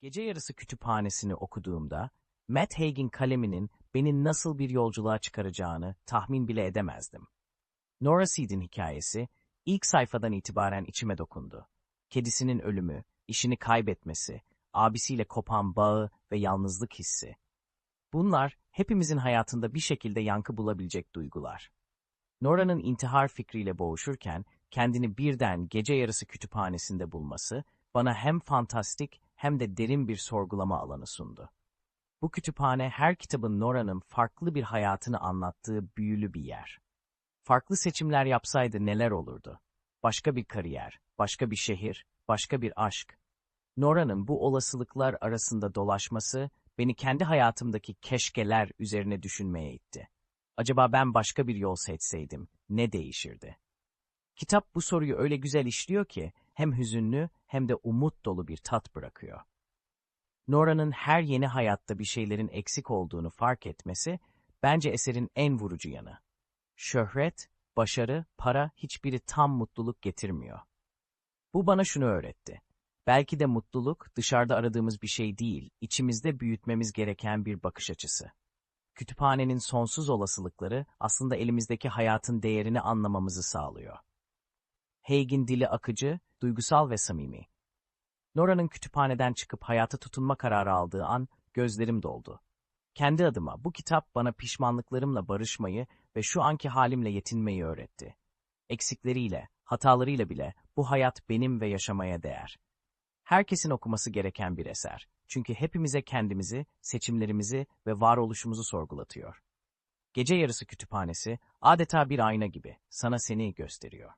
Gece yarısı kütüphanesini okuduğumda, Matt Haig'in kaleminin beni nasıl bir yolculuğa çıkaracağını tahmin bile edemezdim. Nora Seed'in hikayesi, ilk sayfadan itibaren içime dokundu. Kedisinin ölümü, işini kaybetmesi, abisiyle kopan bağı ve yalnızlık hissi. Bunlar, hepimizin hayatında bir şekilde yankı bulabilecek duygular. Nora'nın intihar fikriyle boğuşurken, kendini birden gece yarısı kütüphanesinde bulması, bana hem fantastik hem de derin bir sorgulama alanı sundu. Bu kütüphane her kitabın Nora'nın farklı bir hayatını anlattığı büyülü bir yer. Farklı seçimler yapsaydı neler olurdu? Başka bir kariyer, başka bir şehir, başka bir aşk. Nora'nın bu olasılıklar arasında dolaşması beni kendi hayatımdaki keşkeler üzerine düşünmeye itti. Acaba ben başka bir yol seçseydim ne değişirdi? Kitap bu soruyu öyle güzel işliyor ki hem hüzünlü hem de umut dolu bir tat bırakıyor. Nora'nın her yeni hayatta bir şeylerin eksik olduğunu fark etmesi bence eserin en vurucu yanı. Şöhret, başarı, para hiçbiri tam mutluluk getirmiyor. Bu bana şunu öğretti. Belki de mutluluk dışarıda aradığımız bir şey değil, içimizde büyütmemiz gereken bir bakış açısı. Kütüphanenin sonsuz olasılıkları aslında elimizdeki hayatın değerini anlamamızı sağlıyor. Haig'in dili akıcı, duygusal ve samimi. Nora'nın kütüphaneden çıkıp hayata tutunma kararı aldığı an gözlerim doldu. Kendi adıma bu kitap bana pişmanlıklarımla barışmayı ve şu anki halimle yetinmeyi öğretti. Eksikleriyle, hatalarıyla bile bu hayat benim ve yaşamaya değer. Herkesin okuması gereken bir eser. Çünkü hepimize kendimizi, seçimlerimizi ve varoluşumuzu sorgulatıyor. Gece yarısı kütüphanesi adeta bir ayna gibi sana seni gösteriyor.